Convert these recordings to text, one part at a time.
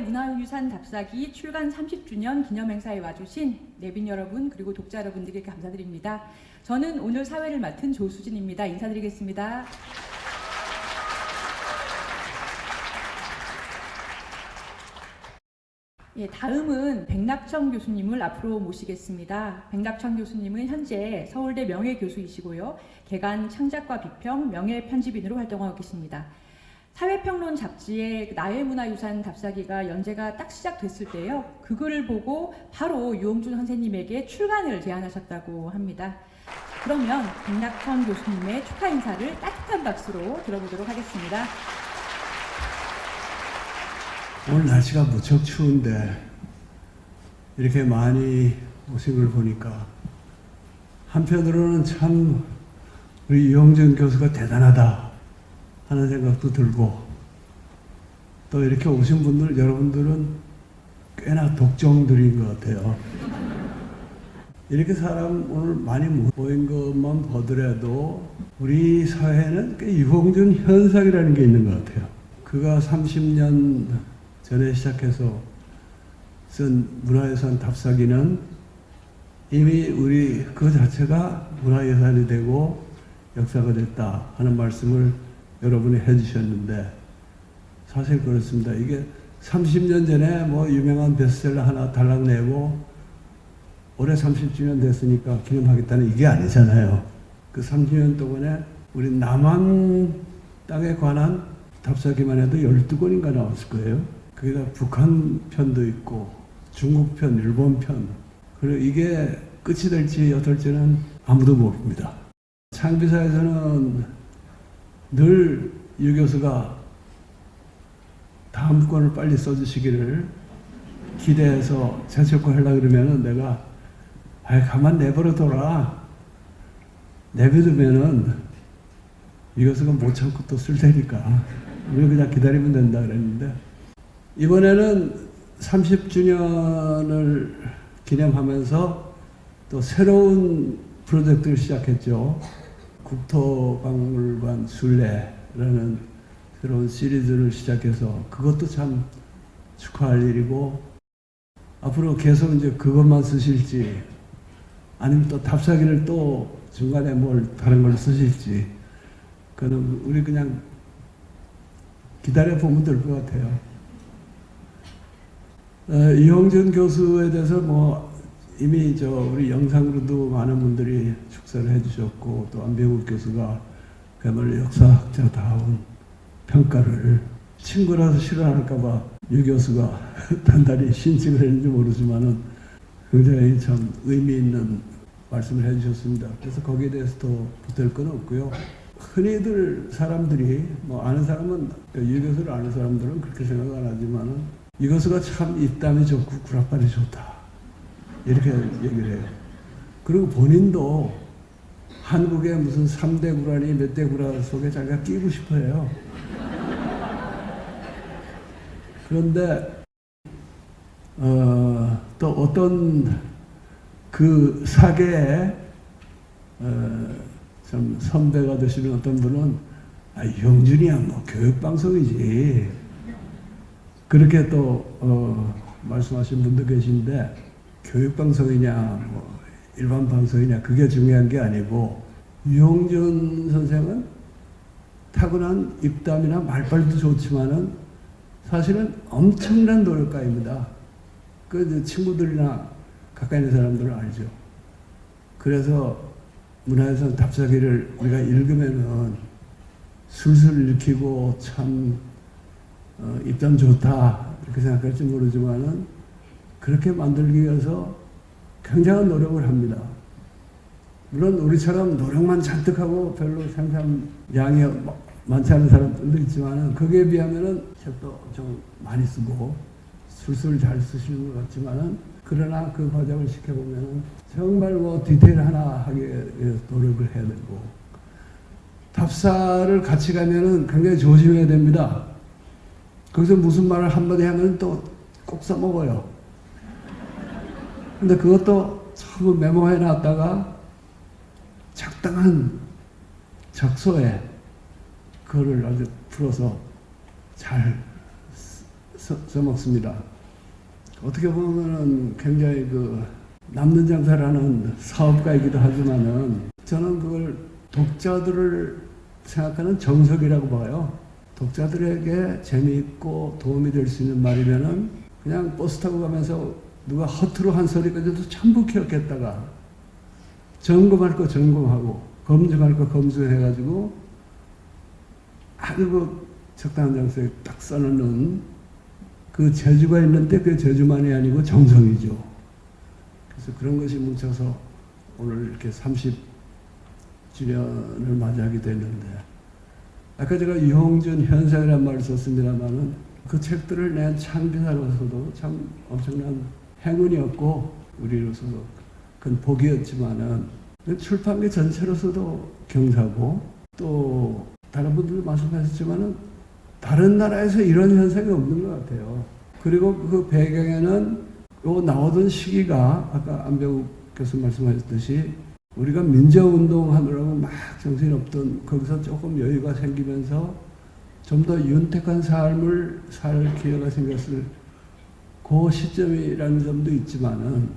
문화유산 답사기 출간 30주년 기념행사에 와주신 내빈 여러분 그리고 독자 여러분들께 감사드립니다. 저는 오늘 사회를 맡은 조수진입니다. 인사드리겠습니다. 예, 다음은 백낙천 교수님을 앞으로 모시겠습니다. 백낙천 교수님은 현재 서울대 명예교수이시고요. 개간 창작과 비평 명예편집인으로 활동하고 계십니다. 사회평론 잡지의 나의 문화유산 답사기가 연재가 딱 시작됐을 때요. 그거를 보고 바로 유홍준 선생님에게 출간을 제안하셨다고 합니다. 그러면 백낙천 교수님의 축하 인사를 따뜻한 박수로 들어보도록 하겠습니다. 오늘 날씨가 무척 추운데 이렇게 많이 오신 걸 보니까 한편으로는 참 우리 이용준 교수가 대단하다 하는 생각도 들고 또 이렇게 오신 분들 여러분들은 꽤나 독종들인 것 같아요. 이렇게 사람 오늘 많이 모인 것만 보더라도 우리 사회에는 꽤 유홍준 현상이라는 게 있는 것 같아요. 그가 30년 전에 시작해서 쓴 문화유산 답사기는 이미 우리 그 자체가 문화유산이 되고 역사가 됐다 하는 말씀을 여러분이 해주셨는데 사실 그렇습니다. 이게 30년 전에 뭐 유명한 베스트셀러 하나 달랑 내고 올해 30주년 됐으니까 기념하겠다는 이게 아니잖아요. 그 30년 동안에 우리 남한 땅에 관한 답사기만 해도 12권인가 나왔을 거예요. 거기다 북한 편도 있고 중국 편, 일본 편. 그리고 이게 끝이 될지 어떨지는 아무도 모릅니다. 창비사에서는 늘 유 교수가 다음 권을 빨리 써주시기를 기대해서 재촉고 하려고 그러면은 내가 아 가만 내버려둬라. 내버리면은 이 교수가 못 참고 또 쓸 테니까 우리 그냥 기다리면 된다 그랬는데 이번에는 30주년을 기념하면서 또 새로운 프로젝트를 시작했죠. 국토박물관 순례라는 새로운 시리즈를 시작해서 그것도 참 축하할 일이고 앞으로 계속 이제 그것만 쓰실지 아니면 또 답사기를 또 중간에 뭘 다른 걸 쓰실지 그는 우리 그냥 기다려 보면 될 것 같아요. 어, 이용준 교수에 대해서 뭐 이미 저 우리 영상으로도 많은 분들이 축사를 해주셨고 또 안병욱 교수가 그야말로 역사학자다운 평가를 친구라서 싫어할까봐 유 교수가 단단히 신칭을 했는지 모르지만은 굉장히 참 의미 있는 말씀을 해주셨습니다. 그래서 거기에 대해서 더 보탤 건 없고요. 흔히들 사람들이 뭐 아는 사람은 유 교수를 아는 사람들은 그렇게 생각 안 하지만은 이 교수가 참 입담이 좋고 구락발이 좋다 이렇게 얘기를 해요. 그리고 본인도 한국의 무슨 3대 구라니 몇대 구라 속에 자기가 끼고 싶어 해요. 그런데 어, 또 어떤 그 사계에 어, 좀 선배가 되시는 어떤 분은 아, 영준이야 뭐 교육방송이지 그렇게 또 어, 말씀하신 분도 계신데 교육 방송이냐 뭐 일반 방송이냐 그게 중요한 게 아니고 유홍준 선생은 타고난 입담이나 말빨도 좋지만은 사실은 엄청난 노력가입니다. 그 친구들이나 가까이 있는 사람들은 알죠. 그래서 문화유산 답사기를 우리가 읽으면은 술술 읽히고 참 어, 입담 좋다 이렇게 생각할지 모르지만은 그렇게 만들기 위해서 굉장한 노력을 합니다. 물론 우리처럼 노력만 잔뜩 하고 별로 생산 양이 많지 않은 사람들도 있지만은 거기에 비하면은 책도 엄청 많이 쓰고 술술 잘 쓰시는 것 같지만은 그러나 그 과정을 지켜보면은 정말 뭐 디테일 하나 하기 위해서 노력을 해야 되고 답사를 같이 가면은 굉장히 조심해야 됩니다. 거기서 무슨 말을 한마디 하면 또 꼭 써먹어요. 근데 그것도 전부 메모해 놨다가 적당한 적소에 그거를 아주 풀어서 잘 써, 써먹습니다. 어떻게 보면은 굉장히 그 남는 장사라는 사업가이기도 하지만은 저는 그걸 독자들을 생각하는 정석이라고 봐요. 독자들에게 재미있고 도움이 될 수 있는 말이면은 그냥 버스 타고 가면서 누가 허투루 한 소리까지도 전부 기억했다가 점검할 거 점검하고 검증할 거 검증해가지고 아주 그 적당한 장소에 딱 써놓는 그 재주가 있는데 그 재주만이 아니고 정성이죠. 그래서 그런 것이 뭉쳐서 오늘 이렇게 30주년을 맞이하게 됐는데 아까 제가 유홍준 현상이라는 말을 썼습니다만은 그 책들을 낸 창비사로서도 참 엄청난 행운이었고 우리로서도 그건 복이었지만은 그 출판계 전체로서도 경사고 또 다른 분들도 말씀하셨지만은 다른 나라에서 이런 현상이 없는 것 같아요. 그리고 그 배경에는 요 나오던 시기가 아까 안병욱 교수 말씀하셨듯이 우리가 민주운동 하느라고 막 정신이 없던 거기서 조금 여유가 생기면서 좀 더 윤택한 삶을 살 기회가 생겼을 그 시점이라는 점도 있지만은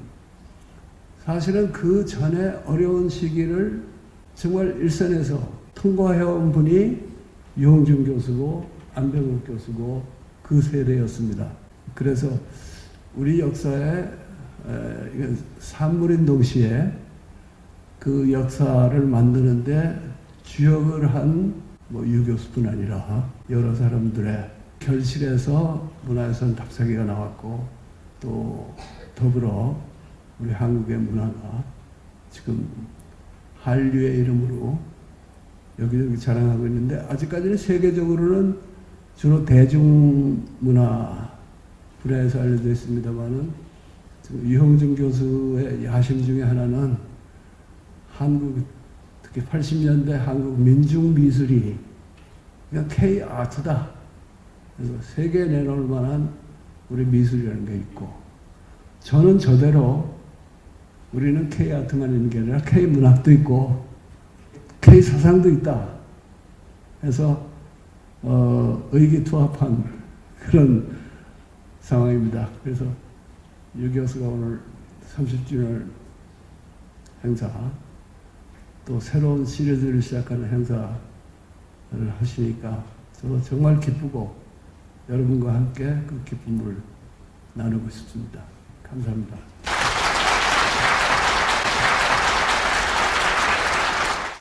사실은 그 전에 어려운 시기를 정말 일선에서 통과해온 분이 유홍준 교수고 안병욱 교수고 그 세대였습니다. 그래서 우리 역사에 산물인 동시에 그 역사를 만드는데 주역을 한 뭐 유교수뿐 아니라 여러 사람들의 결실에서 문화유산 답사기가 나왔고 또 더불어 우리 한국의 문화가 지금 한류의 이름으로 여기저기 자랑하고 있는데 아직까지는 세계적으로는 주로 대중문화 분야에서 알려져 있습니다만은 유형준 교수의 야심 중에 하나는 한국 특히 80년대 한국 민중 미술이 그냥 K 아트다. 그래서 세계에 내놓을 만한 우리 미술이라는 게 있고 저는 저대로 우리는 K 아트만 있는 게 아니라 K 문학도 있고 K 사상도 있다. 그래서 어, 의기투합한 그런 상황입니다. 그래서 유 교수가 오늘 30주년 행사 또 새로운 시리즈를 시작하는 행사를 하시니까 저도 정말 기쁘고 여러분과 함께 그 기쁨을 나누고 싶습니다. 감사합니다.